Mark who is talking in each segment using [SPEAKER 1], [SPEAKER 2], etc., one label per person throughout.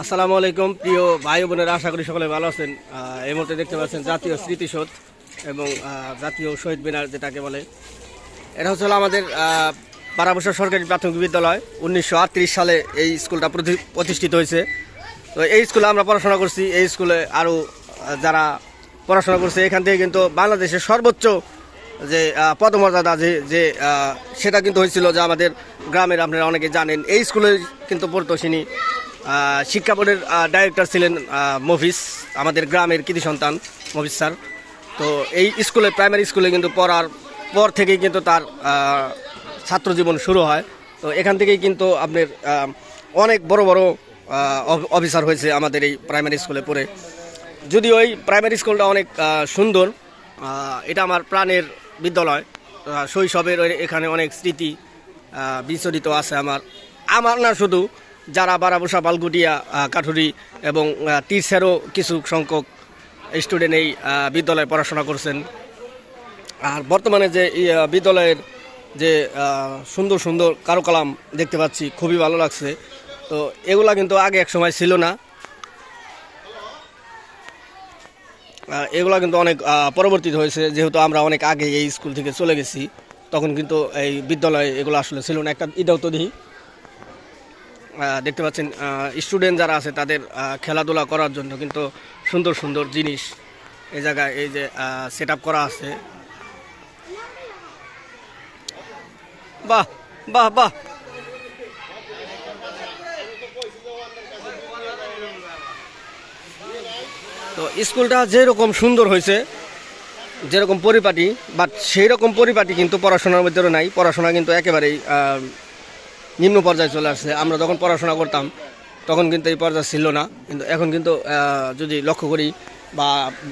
[SPEAKER 1] আসসালামু আলাইকুম প্রিয় ভাই বোনেরা আশা করি সকলে ভালো আছেন। এই মুহূর্তে দেখতে পাচ্ছেন জাতীয় স্মৃতিসৌধ এবং জাতীয় শহীদ মিনার যেটাকে বলে। এটা হচ্ছে আমাদের পাড়াবসা সরকারি প্রাথমিক বিদ্যালয়। উনিশশো আটত্রিশ সালে এই স্কুলটা প্রতি- প্রতিষ্ঠিত হয়েছে। তো এই স্কুলে আমরা পড়াশোনা করছি। এই স্কুলে আরও যারা পড়াশোনা করছে এখান থেকে কিন্তু বাংলাদেশের সর্বোচ্চ যে পদমর্যাদা যে যে সেটা কিন্তু হয়েছিল যে আমাদের গ্রামের আপনারা অনেকে জানেন। এই স্কুলে কিন্তু পড়তো আহ, শিক্ষা বোর্ডের ডাইরেক্টর ছিলেন মফিস আমাদের গ্রামের কৃতি সন্তান মফিস স্যার। তো এই স্কুলে প্রাইমারি স্কুলে কিন্তু পড়ার পর থেকেই কিন্তু তার ছাত্র জীবন শুরু হয়। তো এখান থেকেই কিন্তু আপনার অনেক বড় বড় অফিসার হয়েছে আমাদের এই প্রাইমারি স্কুলে পড়ে। যদিও এই প্রাইমারি স্কুলটা অনেক সুন্দর এটা আমার প্রাণের বিদ্যালয়। শৈশবের ওই- এখানে অনেক স্মৃতি বিচরিত আছে আমার। আমার না শুধু যারা বারাবসা বালগুটিয়া কাঠুরি এবং টিচারও কিছু সংখ্যক স্টুডেন্ট এই বিদ্যালয়ে পড়াশোনা করছেন। আর বর্তমানে যে বিদ্যালয়ের যে সুন্দর সুন্দর কারুকালাম দেখতে পাচ্ছি খুবই ভালো লাগছে। তো এগুলা কিন্তু আগে এক সময় ছিল না। এগুলা কিন্তু অনেক পরবর্তীতে হয়েছে। যেহেতু আমরা অনেক আগে এই স্কুল থেকে চলে গেছি তখন কিন্তু এই বিদ্যালয়ে এগুলো আসলে ছিল না। একটা এটাও আহ, দেখতে পাচ্ছেন স্টুডেন্ট যারা আছে তাদের খেলাধুলা করার জন্য কিন্তু সুন্দর সুন্দর জিনিস এই জায়গায় এই যে সেট করা আছে। বাহ বাহ বাহ। তো স্কুলটা যেরকম সুন্দর হয়েছে, যেরকম পরিপাটি বাট সেই রকম পরিপাটি কিন্তু পড়াশোনার ভিতরে নাই। পড়াশোনা কিন্তু একেবারেই নিম্ন পর্যায়ে চলে আসছে আমরা যখন পড়াশোনা করতাম, তখন কিন্তু এই পর্যায়ে ছিল না। কিন্তু এখন কিন্তু যদি লক্ষ্য করি বা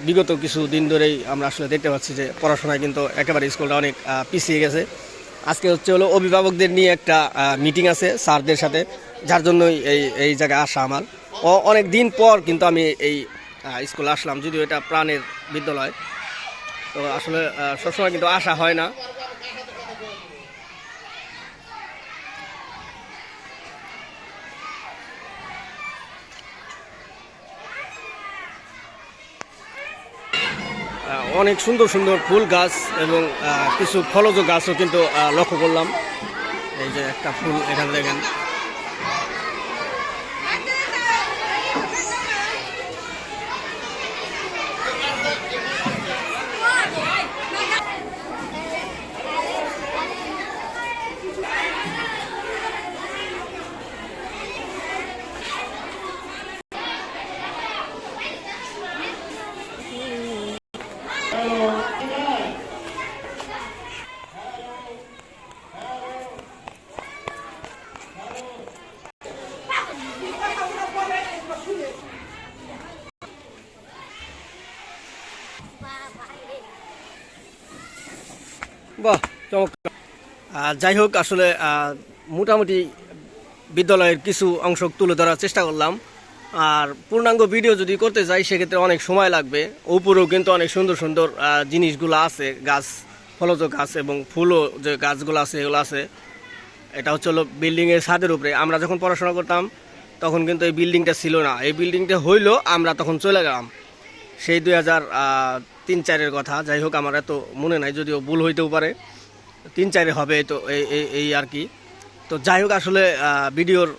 [SPEAKER 1] বিগত কিছু দিন ধরেই আমরা আসলে দেখতে পাচ্ছি যে পড়াশোনায় কিন্তু একেবারে স্কুলটা অনেক পিছিয়ে গেছে। আজকে হচ্ছে হলো অভিভাবকদের নিয়ে একটা মিটিং আছে স্যারদের সাথে, যার জন্যই এই এই জায়গায় আসা আমার। অনেক দিন পর কিন্তু আমি এই স্কুলে আসলাম, যদিও এটা প্রাণের বিদ্যালয়। তো আসলে সবসময় কিন্তু আসা হয় না। অনেক সুন্দর সুন্দর ফুল গাছ এবং কিছু ফলজ গাছও কিন্তু লক্ষ্য করলাম। এই যে একটা ফুল এখানে দেখেন। বাহ, চমৎকার। যাই হোক, আসলে মোটামুটি বিদ্যালয়ের কিছু অংশ তুলে ধরার চেষ্টা করলাম। আর পূর্ণাঙ্গ ভিডিও যদি করতে যাই, সেক্ষেত্রে অনেক সময় লাগবে। উপরেও কিন্তু অনেক সুন্দর সুন্দর জিনিসগুলো আছে, গাছ, ফলজ গাছ এবং ফুলও যে গাছগুলো আছে, এগুলো আছে। এটা হচ্ছে হলো বিল্ডিংয়ের ছাদের উপরে। আমরা যখন পড়াশোনা করতাম, তখন কিন্তু এই বিল্ডিংটা ছিল না। এই বিল্ডিংটা হইল, আমরা তখন চলে গেলাম। সেই দুই হাজার তিন চারের কথা, যাই হোক আমার এত মনে নাই, যদিও ভুল হইতেও পারে। তিন চারে হবে তো এই, এই- আর কি। তো যাই হোক আসলে ভিডিওর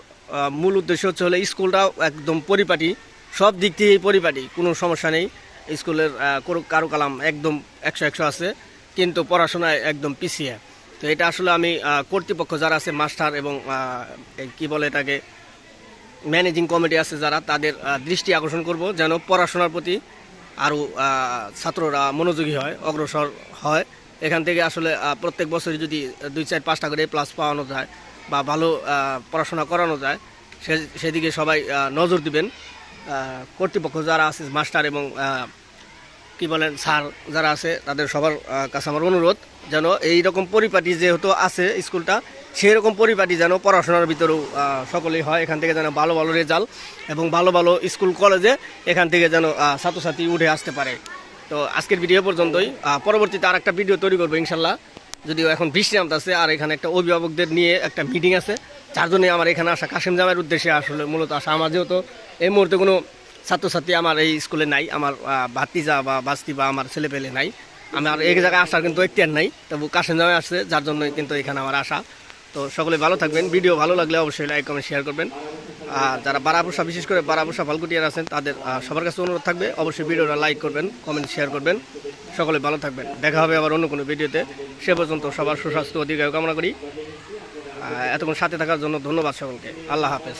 [SPEAKER 1] মূল উদ্দেশ্য হচ্ছে হলে স্কুলটাও একদম পরিপাটি, সব দিক থেকেই পরিপাটি, কোনো সমস্যা নেই। স্কুলের কারু- কারুকালাম একদম একশো একশো আছে, কিন্তু পড়াশোনায় একদম পিছিয়ে। তো এটা আসলে আমি কর্তৃপক্ষ যারা আছে, মাস্টার এবং কি বলে এটাকে, ম্যানেজিং কমিটি আছে যারা, তাদের দৃষ্টি আকর্ষণ করব যেন পড়াশোনার প্রতি আরও ছাত্ররা মনোযোগী হয়, অগ্রসর হয়। এখান থেকে আসলে প্রত্যেক বছরই যদি দুই চার পাঁচটা করে প্লাস পাওয়ানো যায় বা ভালো পড়াশোনা করানো যায়, সে, সেদিকে সবাই নজর দিবেন। কর্তৃপক্ষ যারা আছে, মাস্টার এবং কি বলেন, স্যার যারা আছে, তাদের সবার কাছে আমার অনুরোধ যেন এই রকম পরিপাটি যেহেতু আছে স্কুলটা সেই রকম পরিপাটি যেন পড়াশোনার ভিতরেও সকলেই হয়, এখান থেকে যেন ভালো ভালো রেজাল্ট এবং ভালো ভালো স্কুল কলেজে এখান থেকে যেন ছাত্রছাত্রী উঠে আসতে পারে। তো আজকের ভিডিও পর্যন্তই। পরবর্তীতে আর একটা ভিডিও তৈরি করব ইনশাল্লাহ। যদিও এখন বৃষ্টি নামতেছে, আর এখানে একটা অভিভাবকদের নিয়ে একটা মিটিং আছে। যার আমার এখানে আসা, কাশিম জামের উদ্দেশ্যে আসলে মূলত আসা। আমার যেহেতু এই মুহূর্তে কোনো ছাত্রছাত্রী আমার এই স্কুলে নাই, আমার ভাতিজা বা বাস্তি বা আমার ছেলে পেলে নাই আমার এই জায়গায় আসার কিন্তু এখতিয়ার নাই, তবু কাশিম জামে আসছে যার জন্যই কিন্তু এখানে আমার আসা। তো সকলে ভালো থাকবেন, ভিডিও ভালো লাগলে অবশ্যই লাইক কমেন্ট শেয়ার করবেন। আর যারা বারাপুষা বিশেষ করে বারাপুষা ফালকুটিয়ার আছেন, তাদের সবার কাছে অনুরোধ থাকবে, অবশ্যই ভিডিওটা লাইক করবেন কমেন্ট শেয়ার করবেন। সকলে ভালো থাকবেন। দেখা হবে আবার অন্য কোনো ভিডিওতে। সে পর্যন্ত সবার সুস্বাস্থ্য অধিকার কামনা করি। এতক্ষণ সাথে থাকার জন্য ধন্যবাদ সকলকে। আল্লাহ হাফেজ।